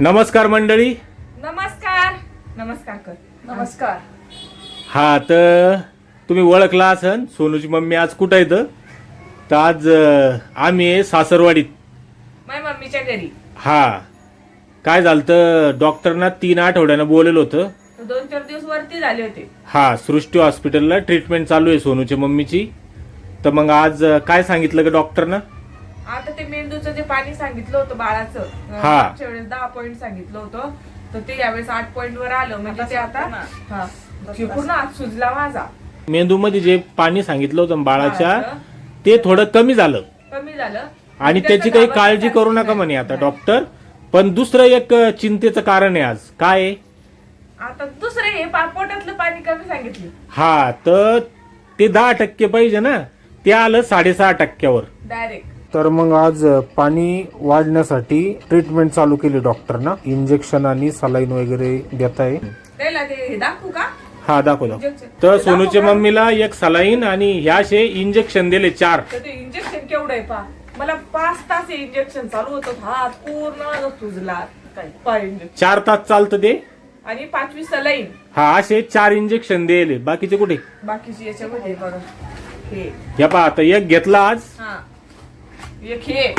नमस्कार मंडळी. नमस्कार. नमस्कार कर. नमस्कार. हा तर तुम्ही ओळखला असन सोनूची मम्मी आज कुठं येतं तर आज अं, आम्ही आहे सासरवाडीत. माझ्या मम्मीच्या घरी. हा. काय झालं तर डॉक्टरना तीन आठवड्यानं बोलेलं होतं. तर दोन चार दिवस वरती झाले होते. हा सृष्टी हॉस्पिटलला ट्रीटमेंट चालू आहे सोनूच्या मम्मीची. तर मग आज अं, काय सांगितलं का डॉक्टरनं? आता ते मेंदूचं जे पाणी सांगितलं होतं बाळाचं अं, हा. मागच्या वेळेस दहा पॉईंट सांगितलं होतं. तर ते यावेळेस आठ पॉईंट वर आलं. म्हणजे ते आता हा. ते पूर्ण हात सुजला माझा. मेंदूमध्ये जे पाणी सांगितलं होतं बाळाच्या बाळाचं ते थोडं कमी झालं. कमी झालं. आणि त्याचा काही काळजी करू नका. म्हणे आता डॉक्टर पण दुसरं एक अं, चिंतेचं कारण आहे आज. काय आहे? आता दुसरे हे पा- पोटातलं पाणी कमी सांगितलं. हा तर ते दहा टक्के पाहिजे ना. ते आलं साडेसहा टक्क्यावर. डायरेक्ट तर मग आज पाणी वाढण्यासाठी ट्रीटमेंट चालू केली डॉक्टरना इंजेक्शन आणि सलाईन वगैरे देत आहे हे दाखवू का? हा दाखव तर सोनूच्या? मम्मीला एक सलाईन आणि ह्याशे इंजेक्शन दिले चार. इंजेक्शन केवढं आहे पा? मला पाच तास इंजेक्शन चालू होतं. हात पूर्ण सुजला. चार तास चालतं ते? आणि पाचवी सलाईन हा असे चार इंजेक्शन दिले. बाकीचे कुठे? बाकीची याच्यामध्ये बघा हे. या पहा आता एक घेतला आज. हा. एक हे.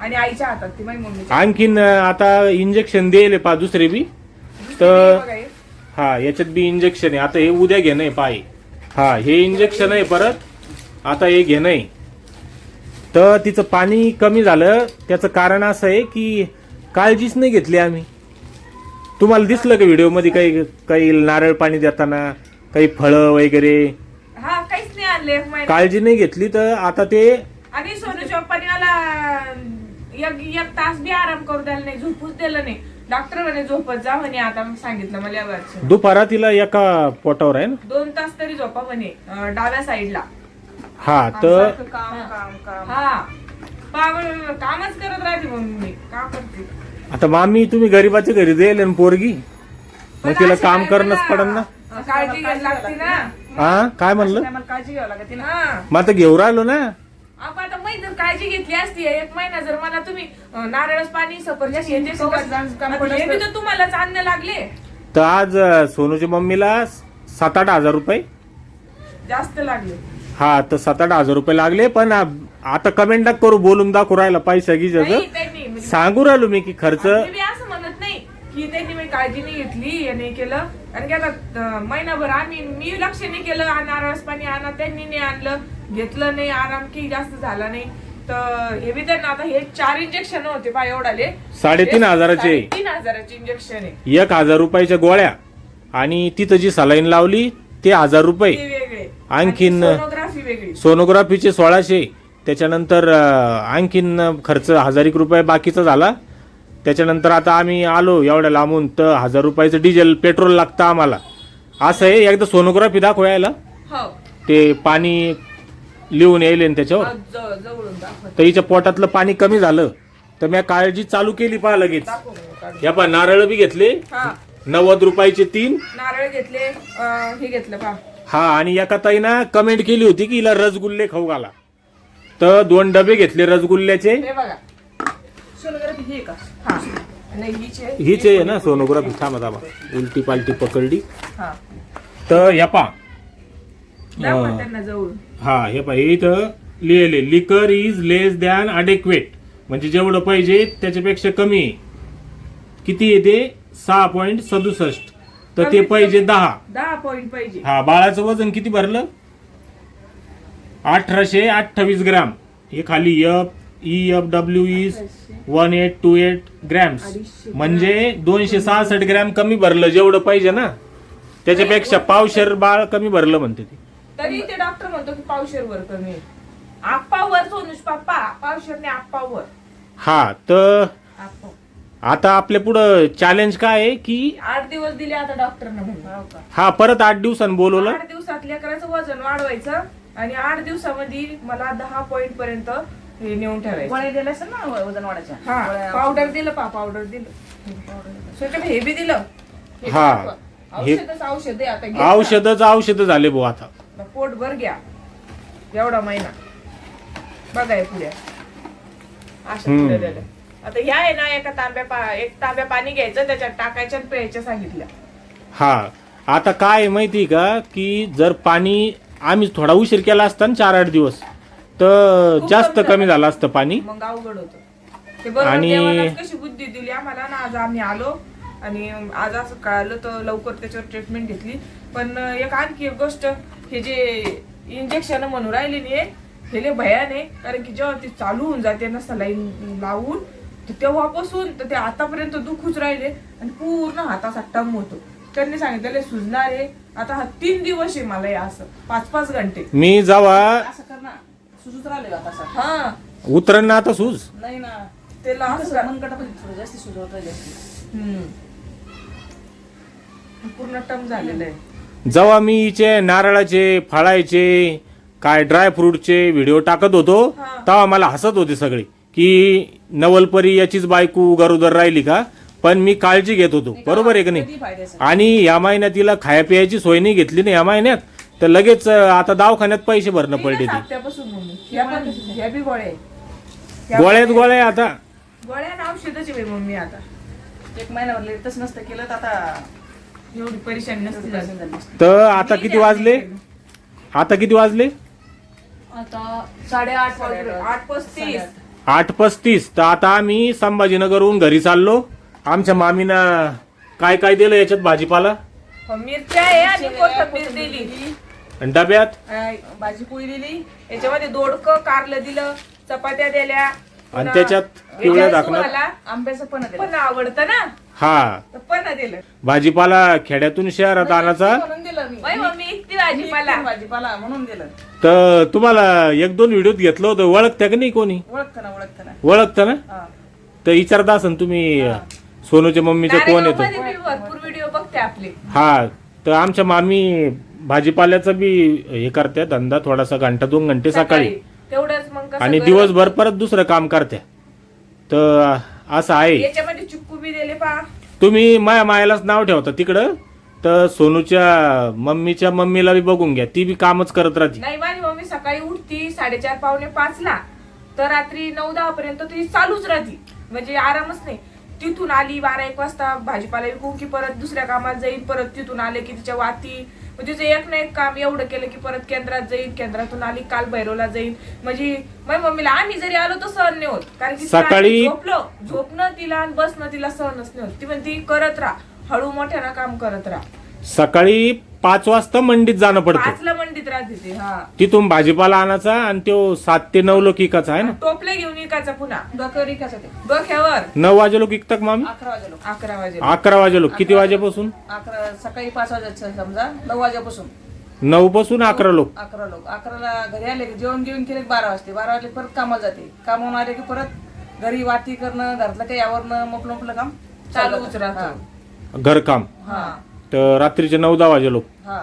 आणि आईच्या हातात ती माझी मम्मी आणखीन आता इंजेक्शन दिले पहा दुसरे बी. तर हा. याच्यात बी इंजेक्शन आहे. आता हे उद्या घेणं आहे पाय. हा हे इंजेक्शन आहे परत. आता हे घेणं आहे. तर तिचं पाणी कमी झालं. त्याचं कारण असं आहे की काळजीच नाही घेतली आम्ही. तुम्हाला दिसलं का व्हिडिओमध्ये काही काही नारळ पाणी देताना काही फळं वगैरे? काळजी नाही घेतली तर आता ते आणि सोनूच्या पप्पाने मला एक एक तास बी आराम करू द्यायला नाही झोपूच दिलं नाही. डॉक्टर म्हणे झोपत जा म्हणे आता सांगितलं मला यावरचं. दुपारा तिला एका पोटावर आहे ना? दोन तास तरी झोपा म्हणे अं, डाव्या साईडला. हा तर काम काम काम. हा. पागल कामच करत राहते मम्मी का करते? आता मामी तुम्ही गरीबाच्या घरी देईल ना पोरगी? मग तिला काम करणंच पडन ना? काळजी घ्यायला लागते ना. हा? काय म्हणलं? मला काळजी घ्यावी लागते ना हा. मग आता घेऊ राहिलो ना? आपण आता मी जर काळजी घेतली असती एक महिना जर मला तुम्ही नारळच पाणी सफरचंद हे ते सगळं- हे बी तर तुम्हालाच आणणं लागले. तर आज अं, सोनूच्या मम्मीला सात आठ हजार रुपये. जास्त लागले. हा तर सात आठ हजार रुपये लागले पण आ- आता कमेंट नका करू बोलून दाखवू राहिला पैसा नाही त्यांनी म्हणजे- सांगू राहिलो मी की खर्च. मी बी असं म्हणत नाही की त्यांनी मी काळजी नाही घेतली हे नाही केलं. कारण की आता अं, महिनाभर आम्ही मी लक्ष नाही केलं आ, नारळच पाणी आणा त्यांनी नाही आणलं. घेतलं नाही आराम की जास्त झाला नाही. तर हे बी त्यांना आता हे चार इंजेक्शन होते पा एवढाले. साडेतीन हजाराचे. तीन हजाराचे इंजेक्शन आहे. एक हजार रुपयाच्या गोळ्या आणि तिथं जी सलाईन लावली ते हजार ते रुपये वेगळे. आणखीन- सोनोग्राफी वेगळी. सोनोग्राफीचे सोळाशे. त्याच्यानंतर अं, आणखीन खर्च हजार एक रुपये बाकीचा झाला. त्याच्यानंतर आता आम्ही आलो एवढ्या लांबून तर हजार रुपयाचं डिझेल पेट्रोल लागतं आम्हाला. असं आहे एकदा सोनोग्राफी दाखवायला हो. ते पाणी लिहून येईल त्याच्यावर. आज ज- जवळून दाखवत. तर हिच्या पोटातलं पाणी कमी झालं. तर मी काळजी चालू केली पहा लगेच. दाखव मला काढून. या पहा नारळ बी घेतले. हा. नव्वद रुपयाचे तीन. नारळ घेतले अं, हे घेतलं पा हा आणि एका ताईनं कमेंट केली होती की हिला रसगुल्ले खाऊ घाला. तर दोन डबे घेतले रसगुल्ल्याचे. हे बघा. सोनोग्राफी ही आहे का? हा. नाही हीच. आहे हीच आहे ना सोनोग्राफी. थांबा थांबा. उलटी पालटी पकडली. हा. तर या पा दाखवा त्यांना जवळून. हा हे पहा हे इथं लिहिले liquor is less than adequate म्हणजे जेवढं पाहिजे त्याच्यापेक्षा कमी आहे. किती येते सहा पॉईंट सदुसष्ट. तर ते पाहिजे दहा. दहा पॉईंट पाहिजे. हा बाळाचं वजन किती भरलं? अठराशे अठ्ठावीस ग्राम. हे खाली F E F W is one eight two eight grams म्हणजे दोनशे सहासष्ट ग्रॅम कमी भरलं जेवढं पाहिजे ना. त्याच्यापेक्षा पावशेर बाळ कमी भरलं म्हणते ते. तरी ते डॉक्टर म्हणतो की पावशेर वर कमी आहे. आप्पावर सोनुष पप्पा पावशेरने आप्पावर हा तर आप्पा. आता आपल्या पुढं चॅलेंज काय आहे की आठ दिवस दिले आता डॉक्टरनं म्हणून. हा परत आठ दिवसांनी बोलवलं? आठ दिवसात लेकराचं वजन वाढवायचं आणि आठ दिवसामध्ये मला दहा पॉईंट पर्यंत हे नेऊन ठेवायचं. गोळ्या दिल्या असेल ना वजन हा गोळ्या- पावडर दिलं पा पावडर दिलं. स्वतः हे बी दिलं. हे हा. हे- औषधच औषध आहे आता. घे औषधच औषध झाले भाऊ आता. ना. पोट भर घ्या एवढा महिना बघा हे पुढे अशा हम्म. पुढे दिलं. आता ह्या आहे ना एका तांब्या पा- एक तांब्या पाणी घ्यायचं त्याच्यात टाकायचं आणि प्यायच्या सांगितल्या हा आता काय आहे माहिती आहे का की जर पाणी आम्ही थोडा उशीर केला असता ना चार आठ दिवस तर खूप जास्त कमी कमी झालं. झालं असतं पाणी मग अवघड होतं ते बरोबर आणि- देवालाच कशी बुद्धी दिली आम्हाला ना आज आम्ही आलो आणि आज असं कळालं तर लवकर त्याच्यावर ट्रीटमेंट घेतली. पण एक आणखी एक गोष्ट हे जे इंजेक्शन म्हणून राहिले नाही हे लय भयान आहे. कारण की जेव्हा ती चालू होऊन जाते ना सलाईन लावून तर तेव्हापासून तर ते आतापर्यंत दुखूच राहिले आणि पूर्ण हाताचा टम होतो. त्यांनी सांगितलं सुजणार आहे. आता हा तीन दिवस आहे मला हे असं पाच पाच घंटे. मी जेव्हा असं कर ना सुजूच राहिले आता असं हा. उतरण ना आता सूज. नाही ना त्याला असं पण थोडं जास्त सुजवत राहिले हम्म. पूर्ण टम झालेलं आहे. जेव्हा मी हिचे नारळाचे फळायचे काय ड्राय फ्रूटचे व्हिडिओ टाकत होतो. तेव्हा मला हसत होते सगळे की नवलपरी याचीच बायको गरोदर राहिली का? पण मी काळजी घेत होतो बरोबर आहे का नाही? फायद्याचं आणि या महिन्यात तिला खाया पियाची सोय नाही घेतली ना या महिन्यात? तर लगेच अं, आता दवाखान्यात पैसे भरणं पडले ते. हप्त्यापासून मम्मी ह्या पण ह्या बी गोळ्या आहे. ह्या गोळ्यात गोळ्या आता. गोळ्या औषधच बाई मम्मी आता. एक महिन्यावर लेटच नसतं केलं तर आता एवढी परेशानी नसते झाली. झाली. नसती. तर आता किती वाजले? आता किती वाजले? आता साडेआठ वाजले. आठ पस्तीस. आठ पस्तीस. तर आता आम्ही संभाजीनगरहून घरी चाललो. आमच्या मामीनं काय काय दिलं याच्यात भाजीपाला? मिरच्या आहे आणि कोथिंबीर दिली. आणि डब्यात? भाजी पोळी दिली. याच्यामध्ये दोडकं कारलं दिलं. चपात्या दिल्या. आणि त्याच्यात पिवळ्या तुम्हाला आंब्याचं पण दिलं. पण आवडतं ना? हा. तर पण दिलं. भाजीपाला खेड्यातून शहरात आणायचा? म्हणून दिलं मी. बाई मम्मी इतकी मी भाजीपाला भाजीपाला म्हणून दिलं. तर तुम्हाला एक दोन व्हिडिओत घेतलं होतं. ओळखत्या का नाही कोणी? ओळखतं ना ओळखतं ना. ओळखतं ना? हा. तर विचारता असन तुम्ही सोनूच्या मम्मीचं कोण येतो? नारेगावमध्ये मी भरपूर व्हिडिओ बघते आपले. हा. तर आमच्या मामी भाजीपाल्याचा बी हे करते धंदा थोडासा घंटा दोन घंटे सकाळी. आणि दिवसभर परत दुसरं काम करते. तर असं आहे. याच्यामध्ये चिक्कू बी दिले पा. तुम्ही माया मायालाच नाव ठेवता तिकडं. तर सोनूच्या मम्मीच्या मम्मीला बी बघून घ्या. ती बी कामच करत राहते. नाही माझी मम्मी सकाळी उठती साडेचार पावणे पाच ला तर रात्री नऊ दहा पर्यंत ती चालूच राहती. म्हणजे आरामच नाही. तिथून आली बारा एक वाजता भाजीपाला विकून की परत दुसऱ्या कामात जाईल परत तिथून आले की तिच्या वाती. म्हणजे तिचं एक ना एक काम एवढं केलं की परत केंद्रात जाईल केंद्रातून आली काल भैरवला जाईल म्हणजे माझ्या मम्मीला आम्ही जरी आलो तर सहन नाही होत. कारण की तिला सकाळी- झोपलो झोपणं तिला आणि बसणं तिला सहनच नाही होत. ती म्हणती करत राहा. हळू मोठ्यानं काम करत राहा. सकाळी पाच वाजता मंडीत जाणं पडतं. पाचला मंडीत राहते हा. तिथून भाजीपाला आणायचा आणि तो सात ते नऊ लोक इकाचा आहे ना? टोपले घेऊन विकायचा पुन्हा. डोक्यावर ते. डोक्यावर नऊ वाजे लोक इकतात मामी? अकरा वाजे लोक. अकरा वाजे अकरा वाजे लोक. किती वाजेपासून? अकरा सकाळी पाच वाजायचं समजा. नऊ वाजेपासून. नऊ पासून अकरा लोक. अकरा लोक. अकराला घरी आले की जेवण घेऊन केले की बारा वाजते. बारा वाजले की परत कामाला जाते. कामावून आले की परत घरी वाटी करणं घरातलं काही आवरणं मोकळं मोकळं काम चालूच राहतं. राहतं घरकाम. हा. तर रात्रीचे नऊ दहा वाजे लोक. हा.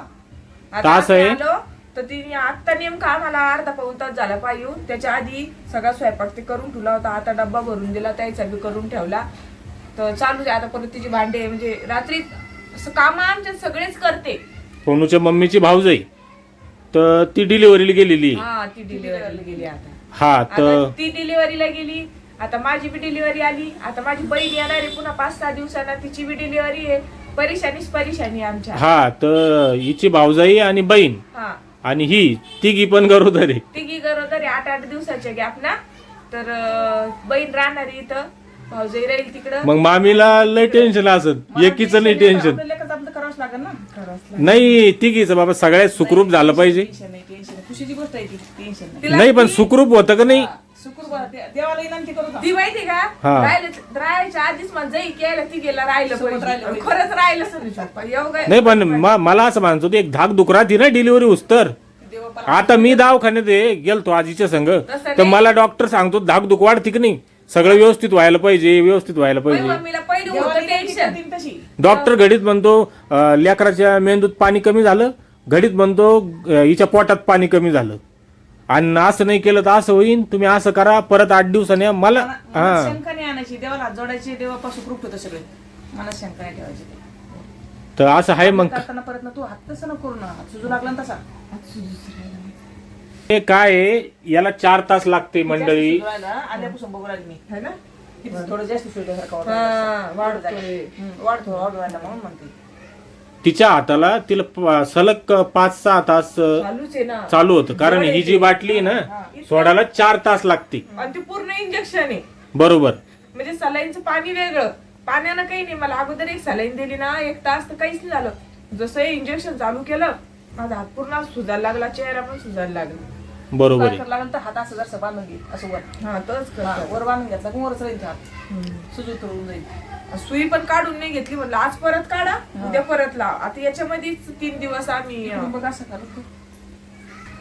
आता तास आहे? आलो तर तिने आता नेमका आम्हाला अर्धा पाऊन तास झाला पाहिजे. त्याच्या आधी सगळा स्वयंपाक ते करून ठेवला होता. आता डब्बा भरून दिला त्याचा बी करून ठेवला. तर चालू आहे आता परत तिची भांडे म्हणजे रात्री काम आमच्या सगळेच करते. सोनूच्या मम्मीची भाऊजाई तर ती डिलिव्हरीला गेलेली आहे. हा ती डिलिव्हरीला गेली आता. हा तर आता ती डिलिव्हरीला गेली. आता माझी बी डिलिव्हरी आली. आता माझी बहीण येणार आहे पुन्हा पाच सहा दिवसांना. तिची बी डिलिव्हरी आहे. परेशानीच परेशानी आहे आमच्या. हा तर हिची भाऊजाई आणि बहीण हा. आणि ही तिघी पण गरोदर. आहे तिघी गरोदर आहे आठ आठ दिवसाच्या गॅप ना. तर अं, बहीण राहणार आहे इथं. भाऊजाई राहील तिकडं. मग मामीला लय टेन्शन असत एकीचं नाही टेन्शन आपल्या लेकरचं आपलं करावंच लागेल ना. खरंच. नाही तिघीचं बाबा सगळ्यात सुखरूप झालं पाहिजे. टेन्शन नाही टेन्शन नाही. खुशीची गोष्ट आहे ती. टेन्शन नाही. तिला नाही पण सुखरूप होतं का नाही? शुक्रवार दे- देवाला विनंती करू ना ती माहिती का? हा. राहिलं राहायच्या आधीच मला जाई केला ती गेला राहिलं सोबत पाहिजे. राहिलं पाहिजे. खरंच राहिलं सर एवढं नाही पण म- मला असं होतं एक धाक दुख राहते ना डिलिव्हरी उस्तर. देवा आता मी दवाखान्यात आहे, गेलतो आजीच्या संघ तर नाही. मला डॉक्टर सांगतो धाक दुख वाढते की नाही. सगळं व्यवस्थित व्हायला पाहिजे व्यवस्थित व्हायला पाहिजे. मम्मीला पहिलं देवाला होतं विनंती टेन्शन करतील तशी. डॉक्टर घडीत म्हणतो अं, लेकराच्या मेंदूत पाणी कमी झालं. घडीत म्हणतो अं, हिच्या पोटात पाणी कमी झालं. आणि असं नाही केलं तर असं होईन. तुम्ही असं करा. परत आठ दिवसाने मला हा. शंका नाही आणायची. देवाला हात जोडायचे. देवापासून सुखरूप होतं सगळे. मनात शंका नाही ठेवायची. तर असं आहे मग. करताना परत ना तू हात तसं नको करू ना. हात सुजू लागला ना तसा. हे काय आहे, याला चार तास लागते मंडळी. सुजू राहिला, आल्यापासून बघू राहिली मी. है ना? किती थोडं जास्त. हा, वाढ वाढतोय. वाढतो वाढ व्हायला म्हणून म्हणते. तिच्या हाताला तिला प- सलग पाच सहा तास अ, चालूच आहे ना. चालू होतं. कारण ही जी बाटली आहे ना सोडायला चार तास लागते. आणि ते पूर्ण इंजेक्शन आहे. बरोबर. म्हणजे सलाईनचं पाणी वेगळं. पाण्यानं काही नाही. मला अगोदर एक सलाईन दिली ना एक तास तर काहीच नाही झालं. जसं हे इंजेक्शन चालू केलं माझा हात पूर्ण सुजायला लागला चेहरा पण सुजायला लागला. बरोबर काय आहे. लागलं तर हात असं जरसं बांधून घे असं वर. हा हा, करतो. वर बांधून घेतला. की वरच राहील हात. सुजू उतरून जाईल. सुई पण काढून नाही घेतली म्हणलं आज परत काढा उद्या परत लाव. आता याच्यामध्येच तीन दिवस आम्ही इकडून अं, बघ असं करत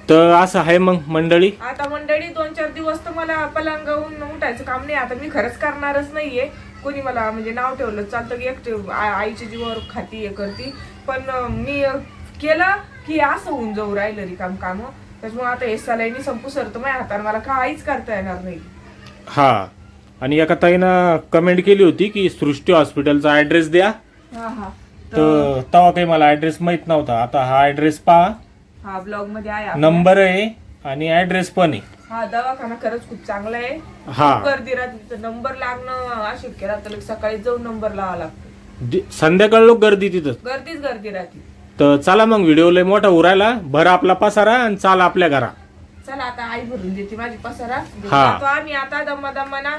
तर असं आहे मग मंडळी? आता मंडळी दोन चार दिवस तर मला पलंगावून उठायचं काम नाही. आता मी खरंच करणारच नाहीये. कोणी मला म्हणजे नाव ठेवलं चालतं की एकटे आ- आईच्या जीवावर खाती हे करती. पण अं, मी अं, केलं की असं होऊन जाऊ राहिलं रिकाम काम त्याच्यामुळे आता हे सलाईनी संपू सरतो माझ्या हाताने मला काहीच करता येणार नाही. हा. आणि एका ताईनं कमेंट केली होती की सृष्टी हॉस्पिटलचा ऍड्रेस द्या. हा हा. तर तेव्हा काही मला ऍड्रेस माहीत नव्हता. आता हा ऍड्रेस पहा. हा ब्लॉगमध्ये आहे आपल्या. नंबर आहे आणि ऍड्रेस पण आहे. हा दवाखाना खरंच खूप चांगला आहे. हा. गर्दी राहते नंबर लागणं अशक्य राहतं सकाळी जाऊन नंबर लावा लागतो. दि- संध्याकाळ लोक गर्दी तिथं. गर्दीच गर्दी राहते. तर चला मग व्हिडिओ लय मोठा उरायला. भर आपला पसारा आणि चाला आपल्या घरा. चला आता आई भरून देते माझी पसारा. हा. जातो आम्ही आता दम्मा दम्माना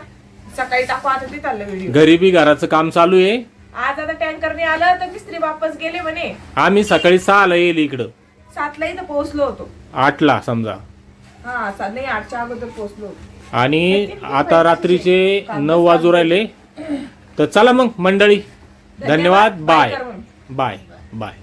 सकाळी टाकू आता ते चाललं व्हिडिओ गरिबी घराचं काम चालू आहे. आज आता टँकरने आलं तर मिस्त्री वापस गेले म्हणे. आम्ही सकाळी सहाला येईल इकडं. सातला इथं पोहोचलो होतो. आठला समजा. हा नाही आठच्या अगोदर पोहोचलो होतो. आणि आता रात्रीचे नऊ वाजू राहिले. तर चला मग मंडळी. धन्यवाद. बाय. बाय. बाय.